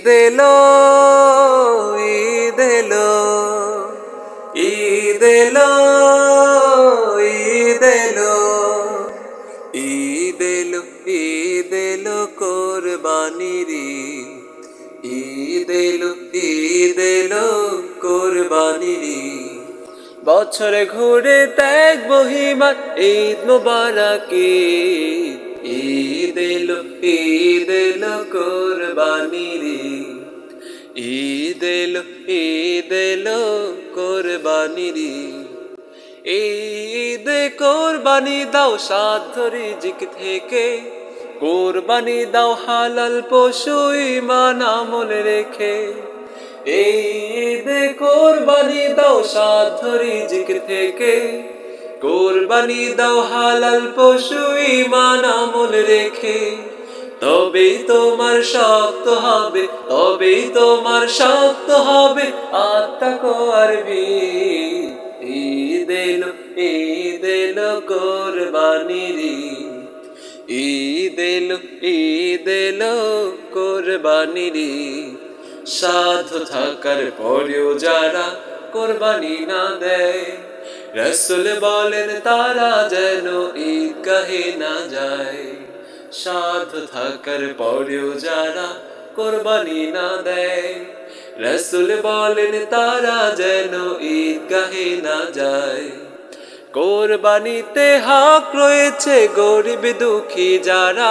ঈদ এলো ঈদ এলো ঈদ এলো ঈদ এলো ঈদ এলো ঈদ এলো কোরবানির ঈদ এলো ঈদ। বছরে ঘুরে ত্যাগ বহিমার ঈদ মুবারক ঈদ। এলো ঈদ এলো কোরবানির ঈদ। ঈদ এলো ঈদ এলো কোরবানির ঈদ। ঈদ কোরবানি দাও সাধ্য রিজিক থেকে কোরবানি দাও হালাল পশু ইমান আমল রেখে ঈদ কোরবানি দাও সাধ্য রিজিক থেকে। কোরবানি দাও হালাল পশু ইমান আমল রেখে। তবেই তোমার শক্ত হবে, তবেই তোমার শক্ত হবে আত্মা করবি ঈদ এলো ঈদ এলো কোরবানির। ঈদ। এলো ঈদ এলো কোরবানির সাধু থাকার পরেও যারা কোরবানি না দেয়, রসুল বলেন তারা যেন ঈদ গাহে না যায়। সাধু থাকার পরেও যারা কোরবানি না দেয়, রসুল বলেন তারা যেন ঈদ গাহে না যায়। কোরবানিতে হক রয়েছে গরিব দুঃখী যারা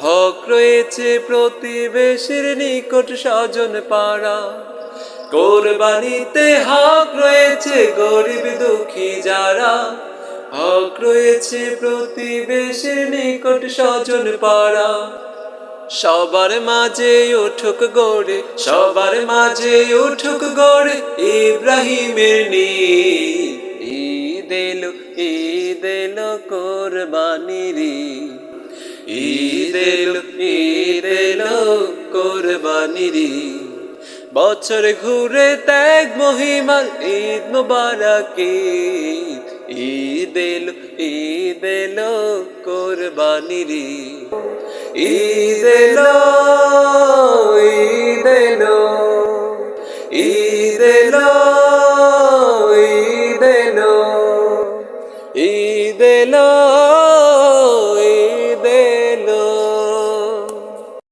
হক রয়েছে প্রতিবেশীর নিকট স্বজন পাড়া। কোরবানিতে হক রয়েছে গরিব দুঃখী যারা। হক রয়েছে প্রতিবেশীর নিকট স্বজন পাড়া। সবার মাঝে উঠুক গড়ে, সবার মাঝে উঠুক গড়ে ইব্রাহিমের নি ঈদ এলো ঈদ এলো কোরবানির ঈদ এলো কোরবানির বছর ঘুরে ত্যাগ মহিমার ঈদ মুবারক। ঈদ ঈদ এলো ঈদ এলো কোরবানির ঈদ এলো ঈদ এলো ঈদ এলো ঈদ এলো ঈদ এলো